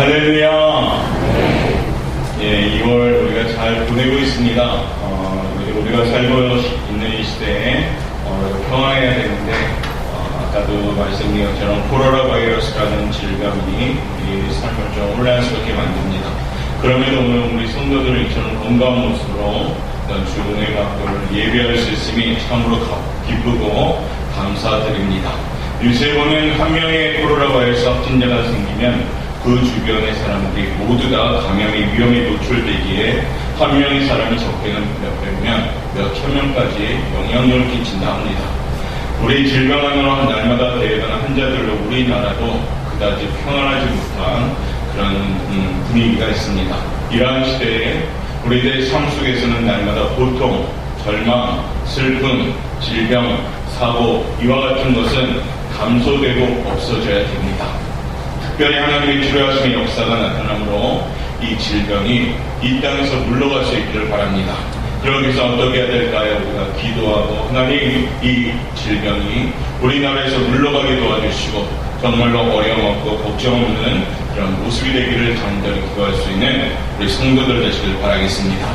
할렐루야. 예, 2월 우리가 잘 보내고 있습니다. 어, 우리가 살고 있는 이 시대에 어, 평안해야 되는데 어, 아까도 말씀드린 것처럼 코로나 바이러스라는 질병이 우리 삶을 좀 혼란스럽게 만듭니다. 그럼에도 오늘 우리 성도들을 이처럼 건강한 모습으로 주은의 각도를 예배할 수 있음이 참으로 가- 기쁘고 감사드립니다. 요새 보면 한 명의 코로나 바이러스 확진자가 생기면 그 주변의 사람들이 모두 다 감염의 위험에 노출되기에 한 명의 사람이 적게는 몇 백 명, 몇 천 명까지 영향력을 끼친다 합니다. 우리 질병으로 날마다 대회하는 환자들로 우리나라도 그다지 평안하지 못한 그런 음, 분위기가 있습니다. 이러한 시대에 우리들 삶 속에서는 날마다 고통, 절망, 슬픔, 질병, 사고 이와 같은 것은 감소되고 없어져야 됩니다. 특별히 하나님의 치료하심의 역사가 나타나므로 이 질병이 이 땅에서 물러갈 수 있기를 바랍니다. 그러기 위해서 어떻게 해야 될까요? 우리가 기도하고 하나님 이 질병이 우리나라에서 물러가게 도와주시고 정말로 어려움 없고 걱정 없는 그런 모습이 되기를 간절히 기도할 수 있는 우리 성도들 되시길 바라겠습니다.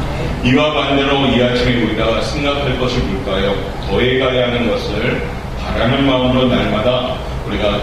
이와 반대로 이 아침에 우리가 생각할 것이 뭘까요? 더해가야 하는 것을 바라는 마음으로 날마다 우리가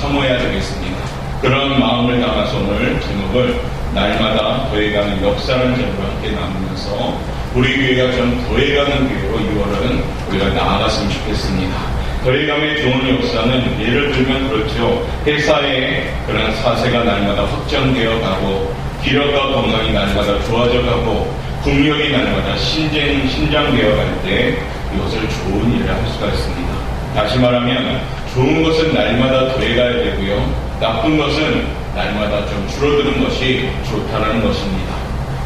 참아야 되겠습니다. 그런 마음을 담아서 오늘 제목을 날마다 더해가는 역사라는 제목으로 함께 나누면서 우리 교회가 좀 더해가는 교회로 2월은 우리가 나아갔으면 좋겠습니다. 더해감의 좋은 역사는 예를 들면 그렇죠. 회사의 그런 사세가 날마다 확장되어 가고 기력과 건강이 날마다 좋아져 가고 국력이 날마다 신장, 신장되어 갈 때 이것을 좋은 일을 할 수가 있습니다. 다시 말하면 좋은 것은 날마다 더해가야 되고요. 나쁜 것은 날마다 좀 줄어드는 것이 좋다는 것입니다.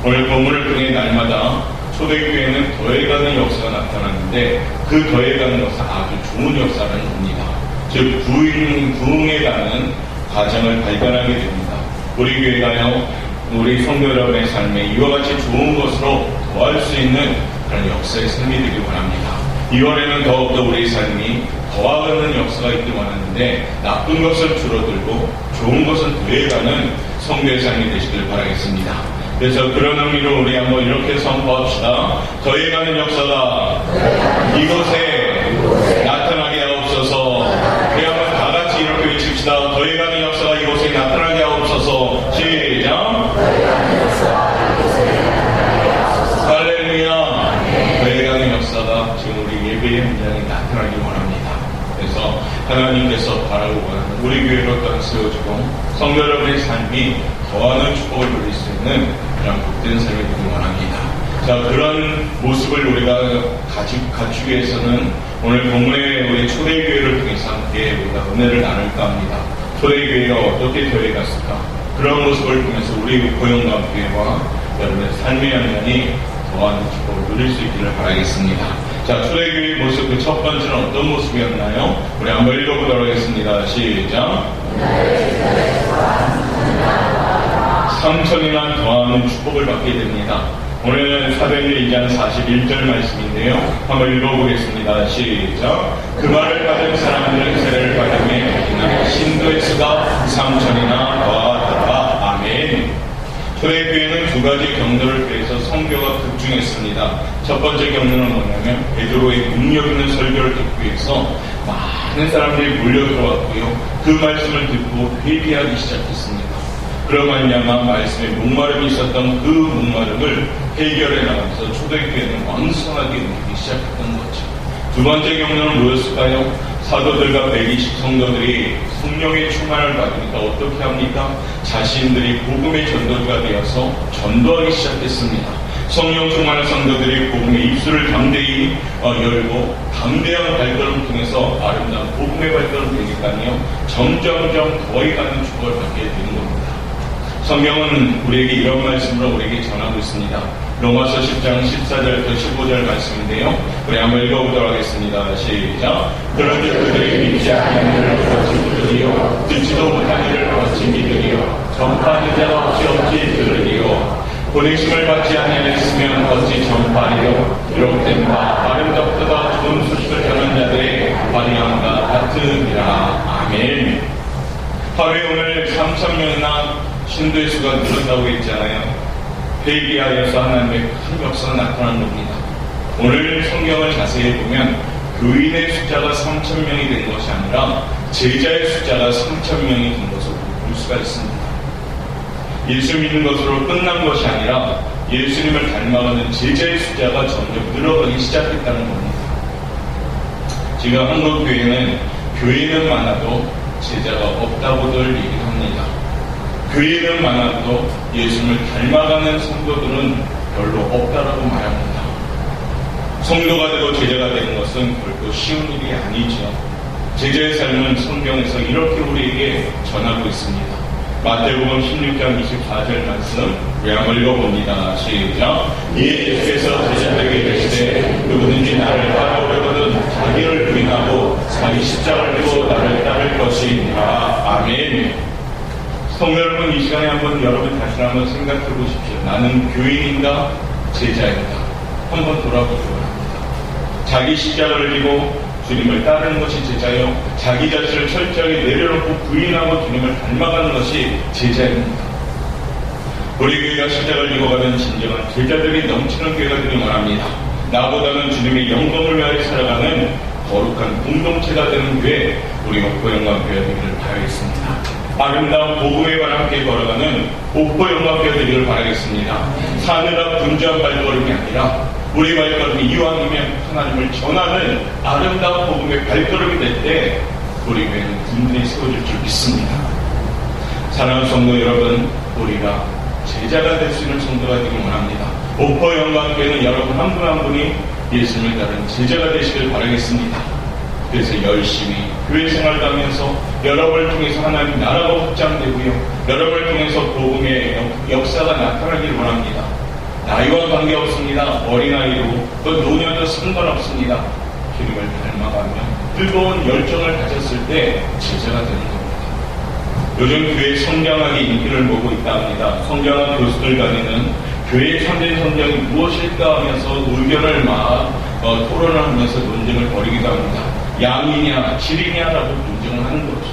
오늘 본문을 통해 날마다 초대교회는 더해가는 역사가 나타났는데 그 더해가는 것은 아주 좋은 역사라는 겁니다. 즉 부흥, 부흥해가는 과정을 발견하게 됩니다. 우리 교회가요, 우리 성도 여러분의 삶에 이와 같이 좋은 것으로 더할 수 있는 그런 역사의 삶이 되길 바랍니다. 2월에는 더욱더 우리 삶이 더하는 역사가 있길 원하는데 나쁜 것은 줄어들고 좋은 것은 더해가는 삶이 되시길 바라겠습니다. 그래서 그런 의미로 우리 한번 이렇게 선포합시다. 더해가는 역사가 이곳에 나타나게 하옵소서. 우리 한번 다 같이 이렇게 외칩시다. 더해가는 역사가 이곳에 나타나게 하옵소서. 시작. 할렐루야. 더해가는 역사가 지금 우리 예배 현장에 나타나기 원합니다. 그래서 하나님께서 바라고 원하는 우리 교회로 또한 세워지고 성도 여러분의 삶이 더하는 축복을 누릴 수 있는 그런 복된 삶이 되길 원합니다. 자, 그런 모습을 우리가 가지, 갖추기 위해서는 오늘 본문의 우리 초대교회를 통해서 함께 우리가 은혜를 나눌까 합니다. 초대교회가 어떻게 더해갔을까? 그런 모습을 통해서 우리 고용감교회와 여러분의 삶의 연연이 더한 축복을 누릴 수 있기를 바라겠습니다. 자, 초대교회의 모습 그 첫 번째는 어떤 모습이었나요? 우리 한번 읽어보도록 하겠습니다. 시작. 삼천이나 더하는 축복을 받게 됩니다. 오늘은 사도행전 2장 41절 말씀인데요. 한번 읽어보겠습니다. 시작. 그 말을 받은 사람들은 세례를 받음에 신도의 수가 삼천이나. 아멘. 초대교회는 두 가지 경로를 통해서 성교가 급증했습니다. 첫 번째 경로는 뭐냐면 베드로의 능력 있는 설교를 듣기 위해서 많은 사람들이 몰려 들어왔고요. 그 말씀을 듣고 회개하기 시작했습니다. 그러 말미암아 말씀에 목마름이 있었던 그 목마름을 해결해 나가면서 초대교회는 왕성하게 누리기 시작했던 거죠. 두 번째 경로는 뭐였을까요? 사도들과 120 성도들이 성령의 충만을 받으니까 어떻게 합니까? 자신들이 복음의 전도자가 되어서 전도하기 시작했습니다. 성령 충만한 성도들이 복음의 입술을 담대히 어, 열고 담대한 발걸음을 통해서 아름다운 복음의 발걸음 되니까요. 점점점 더해 가는 축복을 받게 되는 겁니다. 성경은 우리에게 이런 말씀으로 우리에게 전하고 있습니다. 로마서 10장 14절부터 15절 말씀인데요. 우리 한번 읽어보도록 하겠습니다. 시작. 그런즉 그들이 믿지 어찌 부르리요 듣지도 못한 일을 어찌 믿으리요 전파하는 자가 어찌 어찌 들으리요 보내심을 받지 아니하였으면 어찌 전파하리요 기록된 바 아름답도다 좋은 소식을 전한 자들의 발扬과 같으니라. 아멘. 하루에 오늘 3천 명이나 신도의 수가 늘었다고 했잖아요. 회개하여서 하나님의 큰 역사가 나타난 겁니다. 오늘 성경을 자세히 보면 교인의 숫자가 3천 명이 된 것이 아니라 제자의 숫자가 3천 명이 된 것으로 볼 수가 있습니다. 예수 믿는 것으로 끝난 것이 아니라 예수님을 닮아가는 제자의 숫자가 점점 늘어가기 시작했다는 겁니다. 지금 한국 교회는 교회는 많아도 제자가 없다고들 얘기를 합니다. 교회는 많아도 예수님을 닮아가는 성도들은 별로 없다라고 말합니다. 성도가 되고 제자가 되는 것은 결코 쉬운 일이 아니죠. 제자의 삶은 성경에서 이렇게 우리에게 전하고 있습니다. 마태복음 16장 24절 말씀 우리 한번 읽어봅니다. 시작. 예수께서 제자들에게 이르시되 누구든지 나를 따라오려거든 자기를 부인하고 자기 십자가를 지고 나를 따를 것이니라. 아멘. 성도 여러분 이 시간에 한번 여러분 다시 한번 생각해 보십시오. 나는 교인인가 제자인가 한번 돌아보기 바랍니다. 자기 십자가를 지고 주님을 따르는 것이 제자요. 자기 자신을 철저하게 내려놓고 부인하고 주님을 닮아가는 것이 제자입니다. 우리 교회가 십자가를 지고 가는 진정한 제자들이 넘치는 교회가 되길 원합니다. 나보다는 주님의 영광을 위하여 살아가는 거룩한 공동체가 되는 교회, 우리 목포 영광 교회 되기를 바라겠습니다. 아름다운 복음에 관한 함께 걸어가는 목포 영광교회 되기를 바라겠습니다. 사느라 분주한 발걸음이 아니라 우리 발걸음이 이왕이면 하나님을 전하는 아름다운 복음의 발걸음이 될 때 우리 교회는 든든히 세워질 줄 믿습니다. 사랑하는 성도 여러분, 우리가 제자가 될 수 있는 성도가 되길 원합니다. 목포 영광교회는 여러분 한분한 분이 예수님을 따른 제자가 되시길 바라겠습니다. 그래서 열심히 교회 생활도 하면서 여러분을 통해서 하나님 나라가 확장되고요. 여러분을 통해서 복음의 역- 역사가 나타나길 원합니다. 나이와 관계없습니다. 어린아이도 또 노년도 상관없습니다. 주님을 닮아가며 뜨거운 열정을 가졌을 때 제자가 되는 겁니다. 요즘 교회 성장하기 인기를 보고 있다 합니다. 성장한 교수들 간에는 교회의 참된 성장이 무엇일까 하면서 의견을 막 어, 토론을 하면서 논쟁을 벌이기도 합니다. 양이냐 질이냐라고 논쟁을 하는 거죠.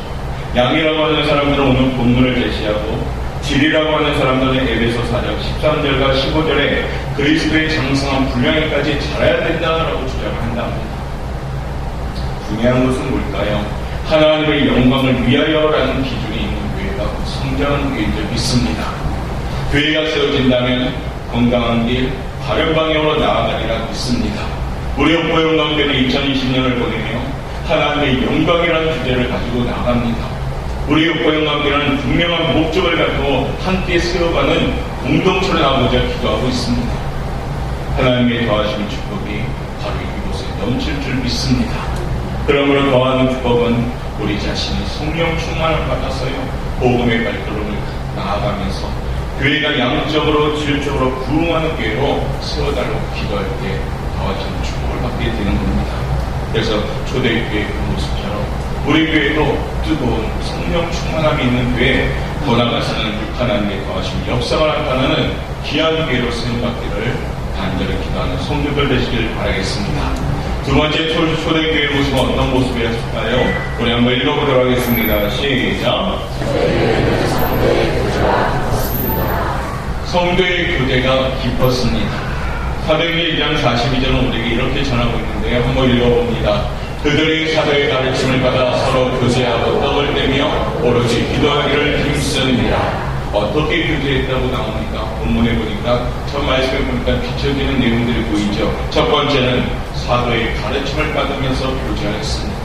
양이라고 하는 사람들은 오늘 본문을 제시하고 질이라고 하는 사람들은 에베소 4장 13절과 15절에 그리스도의 장성한 분량에까지 자라야 된다라고 주장을 한답니다. 중요한 것은 뭘까요? 하나님의 영광을 위하여라는 기준이 있는 교회가 성장한 교회인 줄 믿습니다. 교회가 세워진다면 건강한 길, 바른 방향으로 나아가리라 믿습니다. 우리 목포 영광교회는 2020년을 보내며 하나님의 영광이라는 주제를 가지고 나갑니다. 우리 목포 영광교회는 분명한 목적을 갖고 함께 세워가는 공동체로 나가고자 기도하고 있습니다. 하나님의 더하시는 축복이 바로 이곳에 넘칠 줄 믿습니다. 그러므로 더하는 축복은 우리 자신이 성령 충만을 받아서요. 복음의 발걸음을 나아가면서 교회가 양적으로 질적으로 부흥하는 교회로 세워달라고 기도할 때 더하시는 축복을 받게 되는 겁니다. 그래서 초대교회 그 모습처럼 우리 교회도 뜨거운 성령 충만함이 있는 교회 더 나아가서는 하나님의 더하신 역사가 나타나는 귀한 교회로 세움받기를 간절히 기도하는 성도들 되시길 바라겠습니다. 두 번째 초, 초대교회 모습은 어떤 모습이었을까요? 우리 한번 읽어보도록 하겠습니다. 시작. 성도의 교대가 깊었습니다. 사도행전 2장 42절은 우리에게 이렇게 전하고 있는데요. 한번 읽어봅니다. 그들이 사도의 가르침을 받아 서로 교제하고 떡을 떼며 오로지 기도하기를 힘쓰느니라. 어떻게 교제했다고 나옵니까? 본문에 보니까 첫 말씀에 보니까 비춰지는 내용들이 보이죠. 첫 번째는 사도의 가르침을 받으면서 교제하였습니다.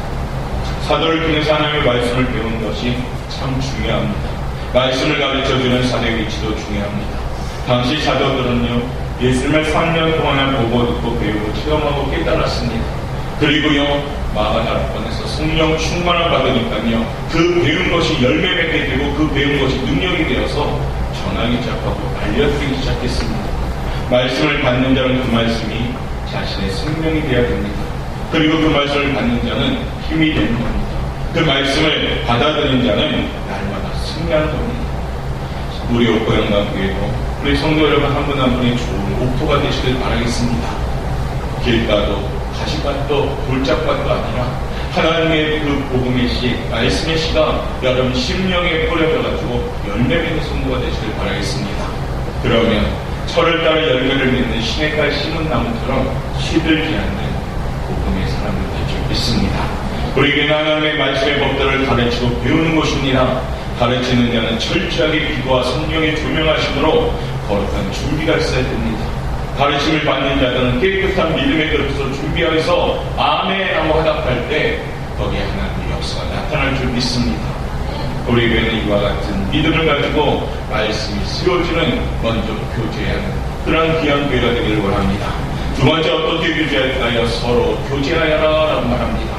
사도를 통해서 하나님의 말씀을 배우는 것이 참 중요합니다. 말씀을 가르쳐주는 사도의 위치도 중요합니다. 당시 사도들은요, 예수님을 3년 동안 보고 듣고 배우고 체험하고 깨달았습니다. 그리고요, 마가다락번에서 성령 충만을 받으니까요, 그 배운 것이 열매 맺게 되고 그 배운 것이 능력이 되어서 전하기 시작하고 알려드리기 시작했습니다. 말씀을 받는 자는 그 말씀이 자신의 생명이 되어야 됩니다. 그리고 그 말씀을 받는 자는 힘이 되는 겁니다. 그 말씀을 받아들인 자는 날마다 승리하는 겁니다. 우리 옥고 영광교회도 우리 성도 여러분 한 분 한 분이 좋은 옥토가 되시길 바라겠습니다. 길가도 가시밭도 돌짝밭도 아니라 하나님의 그 복음의 씨, 말씀의 씨가 여러분 심령에 뿌려져가지고 열매 맺는 성도가 되시길 바라겠습니다. 그러면 철을 따라 열매를 맺는 시냇가에 심은 나무처럼 시들지 않는 복음의 사람들 될줄 믿습니다. 우리에게 하나님의 말씀의 법들을 가르치고 배우는 것입니다. 가르치는 자는 철저하게 기도와 성령의 조명하심으로 거룩한 준비가 있어야 됩니다. 가르침을 받는 자들은 깨끗한 믿음의 그릇으로 준비하여서 아멘하고 화답할 때 거기에 하나님의 역사가 나타날 줄 믿습니다. 우리 교회는 이와 같은 믿음을 가지고 말씀이 쓰여지는 먼저 교제하는 그런 귀한 교회가 되기를 원합니다. 두 번째 어떻게 교제할까요? 서로 교제하여라 라고 말합니다.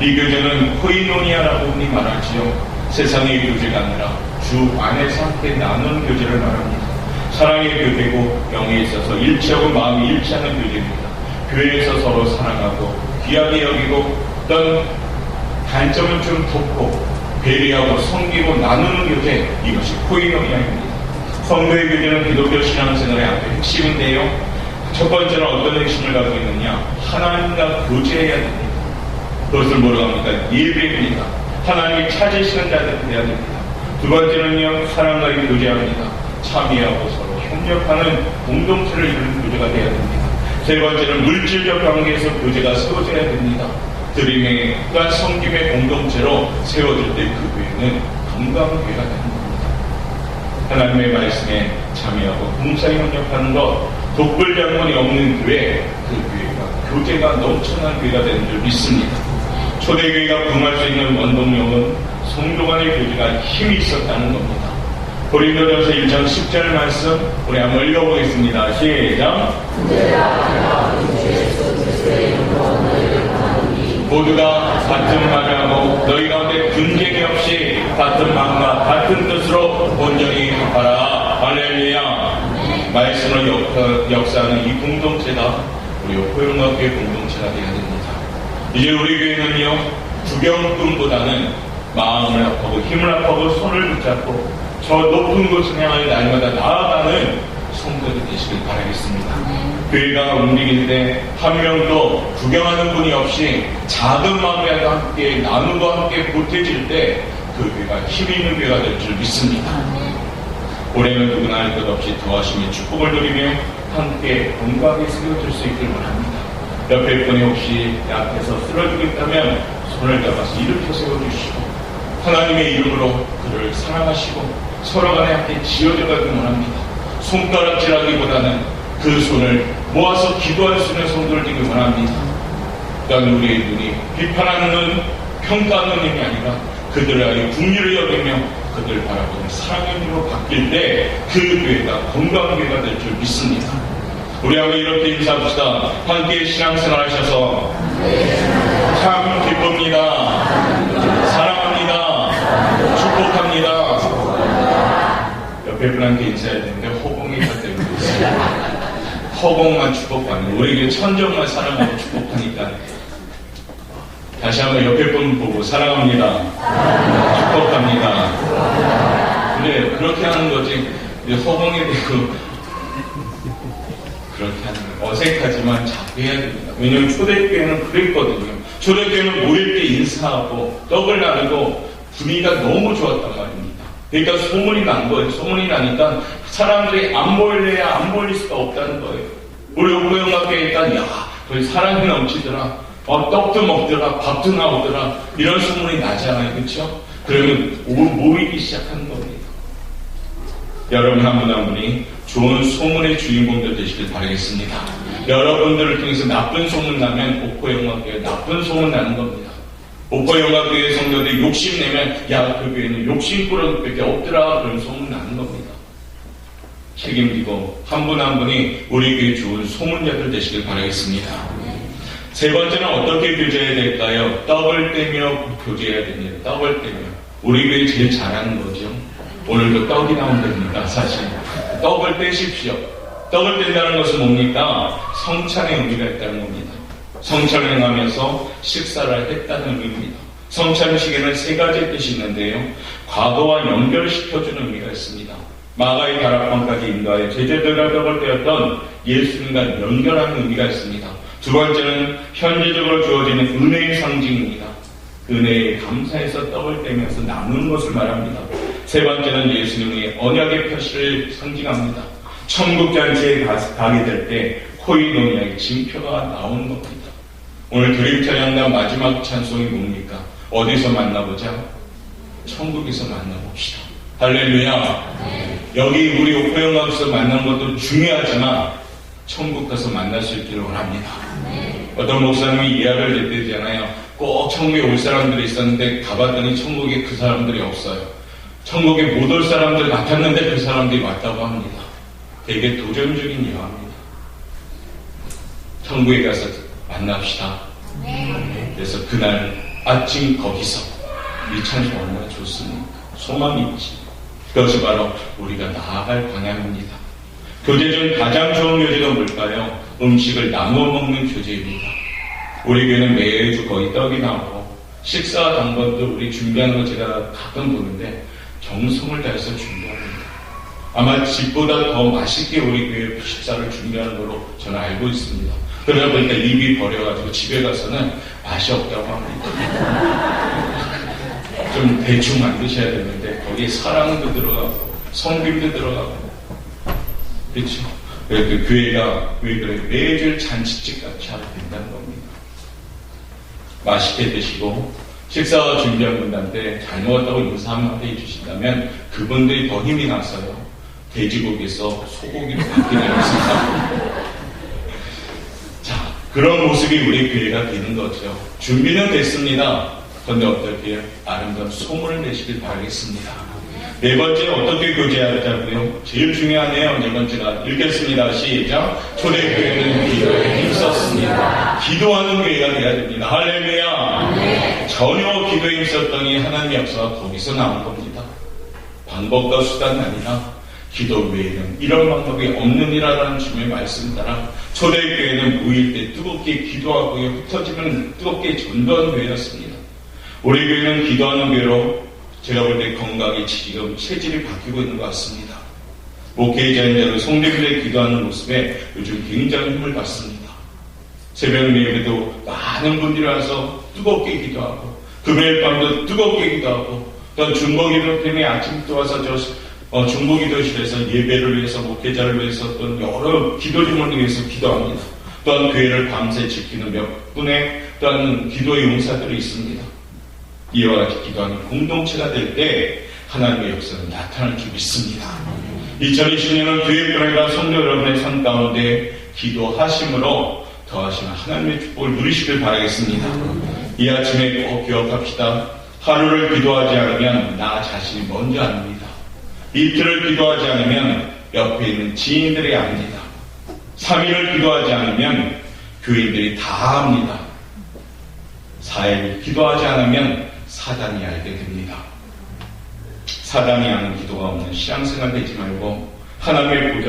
이 교제는 코이노니아라고 흔히 말하지요. 세상의 교제가 아니라 주 안에서 함께 나누는 교제를 말합니다. 사랑의 교제고 영에 있어서 일치하고 마음이 일치하는 교제입니다. 교회에서 서로 사랑하고 귀하게 여기고 어떤 단점을 좀 돕고 배려하고 섬기고 나누는 교제 이것이 코이노니아입니다. 성도의 교제는 기독교 신앙생활의 앞에 핵심인데요. 첫 번째는 어떤 핵심을 가지고 있느냐 하나님과 교제해야 됩니다. 그것을 뭐라고 합니까? 예배입니다. 하나님이 찾으시는 자들 되어야 됩니다. 두 번째는요 사랑과 교제합니다. 참여하고 서로 협력하는 공동체를 이루는 교제가 되어야 됩니다. 세 번째는 물질적 관계에서 교제가 세워져야 됩니다. 드림과 성김의 공동체로 세워질 때 그 교회는 건강한 교회가 되는 겁니다. 하나님의 말씀에 참여하고 봉사에 협력하는 것, 독불장군이 없는 교회, 그 교회가 교제가 넘쳐난 교회가 되는 줄 믿습니다. 초대교회가 부응할 수 있는 원동력은 성도 간의 교제가 힘이 있었다는 겁니다. 고린도전서 1장 10절 말씀 우리 한번 읽어보겠습니다. 시작. 모두가 같은 말을 하고 너희 가운데 분쟁이 없이 같은 마음과 같은 뜻으로 온전히 합하라. 할렐루야. 말씀을 역, 역사하는 이 공동체가 우리 호영학교의 공동체가 되어야 됩니다. 이제 우리 교회는요 구경꾼보다는 마음을 합하고 힘을 합하고 손을 붙잡고 저 높은 곳을 향하여 날마다 나아가는 성도들 되시길 바라겠습니다. 교회가 때한 명도 구경하는 분이 없이 작은 마음이라도 함께 나누고 함께 보태질 때 그 교회가 힘 있는 교회가 될 줄 믿습니다. 올해는 누구나 할 것 없이 도와심의 축복을 누리며 함께 건강하게 쓰여질 수 있기를 원합니다. 옆에 분이 혹시 약해서 쓰러지고 있다면 손을 잡아서 일으켜 세워주시고 하나님의 이름으로 그를 사랑하시고 서로 간에 함께 지어져가기 원합니다. 손가락질하기보다는 그 손을 모아서 기도할 수 있는 성도를 되기 원합니다. 그러니까 우리의 눈이 비판하는 눈, 평가하는 눈이 아니라 그들을 아예 국리를 여기며 그들을 바라보는 사랑의 눈으로 바뀔 때 그 교회가 건강한 교회가 될 줄 믿습니다. 우리 한번 이렇게 인사합시다. 함께 신앙생활 하셔서 참 기쁩니다. 사랑합니다. 축복합니다. 옆에 분한테 인사해야 되는데 허공이 다 되고 있어요. 허공만 축복하는 우리에게 천정만 사랑하고 축복하니까 다시 한번 옆에 분 보고 사랑합니다. 축복합니다. 근데 그렇게 하는 거지 허공이 되고 그렇게 하는 거 어색하지만 자꾸 해야 됩니다. 왜냐면 초대교회는 그랬거든요. 초대교회는 모일 때 인사하고 떡을 나누고 분위기가 너무 좋았단 말입니다. 그러니까 소문이 난 거예요. 소문이 나니까 사람들이 안 모일래야 안 모일 수가 없다는 거예요. 우리 오고영학교니까 야, 거기 사람이 넘치더라. 어, 떡도 먹더라, 밥도 나오더라. 이런 소문이 나잖아요. 그렇죠? 그러면 오- 모이기 시작하는 겁니다. 여러분 한분한 분이 좋은 소문의 주인공들 되시길 바라겠습니다. 여러분들을 통해서 나쁜 소문 나면 옥포영화교회 나쁜 소문 나는 겁니다. 옥포영화교회 성도들이 욕심내면 야 그 교회는 욕심꾸러기밖에 없더라 그런 소문 나는 겁니다. 책임지고 한분한 분이 우리 교회 좋은 소문자들 되시길 바라겠습니다. 세 번째는 어떻게 교제해야 될까요? 떡을 떼며 교제해야 됩니다. 떡을 떼며. 우리 교회 제일 잘하는 거죠. 오늘도 떡이 나온답니다, 사실. 떡을 떼십시오. 떡을 뗀다는 것은 뭡니까? 성찬의 의미가 있다는 겁니다. 성찬을 행하면서 식사를 했다는 의미입니다. 성찬식에는 세 가지 뜻이 있는데요. 과거와 연결시켜주는 의미가 있습니다. 마가의 다락방까지 인도하여 제자들과 떡을 떼었던 예수님과 연결하는 의미가 있습니다. 두 번째는 현지적으로 주어지는 은혜의 상징입니다. 은혜에 감사해서 떡을 떼면서 나누는 것을 말합니다. 세 번째는 예수님의 언약의 표시를 상징합니다. 천국 잔치에 가- 가게 될 때 코이노니아의 징표가 나오는 겁니다. 오늘 드림 찬양단 마지막 찬송이 뭡니까? 어디서 만나보자? 천국에서 만나봅시다. 할렐루야. 여기 우리 호영학에서 만난 것도 중요하지만 천국 가서 만날 수 있기를 원합니다. 어떤 목사님이 이야기를 냈대잖아요. 꼭 천국에 올 사람들이 있었는데 가봤더니 천국에 그 사람들이 없어요. 천국에 못 올 사람들 같았는데 그 사람들이 왔다고 합니다. 되게 도전적인 이야기입니다. 천국에 가서 만납시다. 그래서 그날 아침 거기서 이 찬송 얼마나 좋습니까? 소망이 있지. 그것이 바로 우리가 나아갈 방향입니다. 교제 중 가장 좋은 교제가 뭘까요? 음식을 나누어 먹는 교제입니다. 우리 교회는 매주 거의 떡이 나오고 식사 당번도 우리 준비하는 거 제가 가끔 보는데 정성을 다해서 준비합니다. 아마 집보다 더 맛있게 우리 교회 식사를 준비하는 걸로 저는 알고 있습니다. 그러다 보니까 입이 버려가지고 집에 가서는 맛이 없다고 합니다. 좀 대충 만드셔야 되는데 거기에 사랑도 들어가고 성김도 들어가고 그렇죠. 그 교회가 왜 그래 매주 잔치집 같이 하게 된다는 겁니다. 맛있게 드시고 식사 준비한 분들한테 잘 먹었다고 인사 한마디 해주신다면 그분들이 더 힘이 나서요. 돼지고기에서 소고기로 바뀌는 것입니다. 자, 그런 모습이 우리 교회가 되는 거죠. 준비는 됐습니다. 그런데 어떻게 아름다운 소문을 내시길 바라겠습니다. 네 번째 어떻게 교제하자고요? 제일 중요하네요. 네 번째가 읽겠습니다. 시작. 초대교회는 기도에 힘썼습니다. 기도하는 교회가 돼야 됩니다. 할렐루야. 전혀 기도에 힘썼더니 하나님의 역사가 거기서 나온 겁니다. 방법과 수단이 아니라 기도 외에는 이런 방법이 없느니라라는 주님의 말씀 따라 초대교회는 모일 때 뜨겁게 기도하고요. 흩어지면 뜨겁게 전도하는 교회였습니다. 우리 교회는 기도하는 교회로 제가 볼 때 건강이 지금 체질이 바뀌고 있는 것 같습니다. 목회자인 성대교회 기도하는 모습에 요즘 굉장히 힘을 받습니다. 새벽 예배도 많은 분들이 와서 뜨겁게 기도하고 금요일 밤도 뜨겁게 기도하고 또 중보기도 때문에 아침부터 와서 저 어, 중보기도실에서 예배를 위해서 목회자를 위해서 또 여러 기도 제목을 위해서 기도합니다. 또한 교회를 밤새 지키는 몇 분의 또한 기도의 용사들이 있습니다. 이와 같이 기도하는 공동체가 될 때 하나님의 역사는 나타날 줄 믿습니다. 2020년은 교회뿐 아니라 성도 여러분의 삶 가운데 기도하심으로 더하시는 하나님의 축복을 누리시길 바라겠습니다. 이 아침에 꼭 기억합시다. 하루를 기도하지 않으면 나 자신이 먼저 압니다. 이틀을 기도하지 않으면 옆에 있는 지인들이 압니다. 3일을 기도하지 않으면 교인들이 다 압니다. 4일 기도하지 않으면 사단이 알게 됩니다. 사단이 아는 기도가 없는 신앙생활 되지 말고 하나님의 보좌를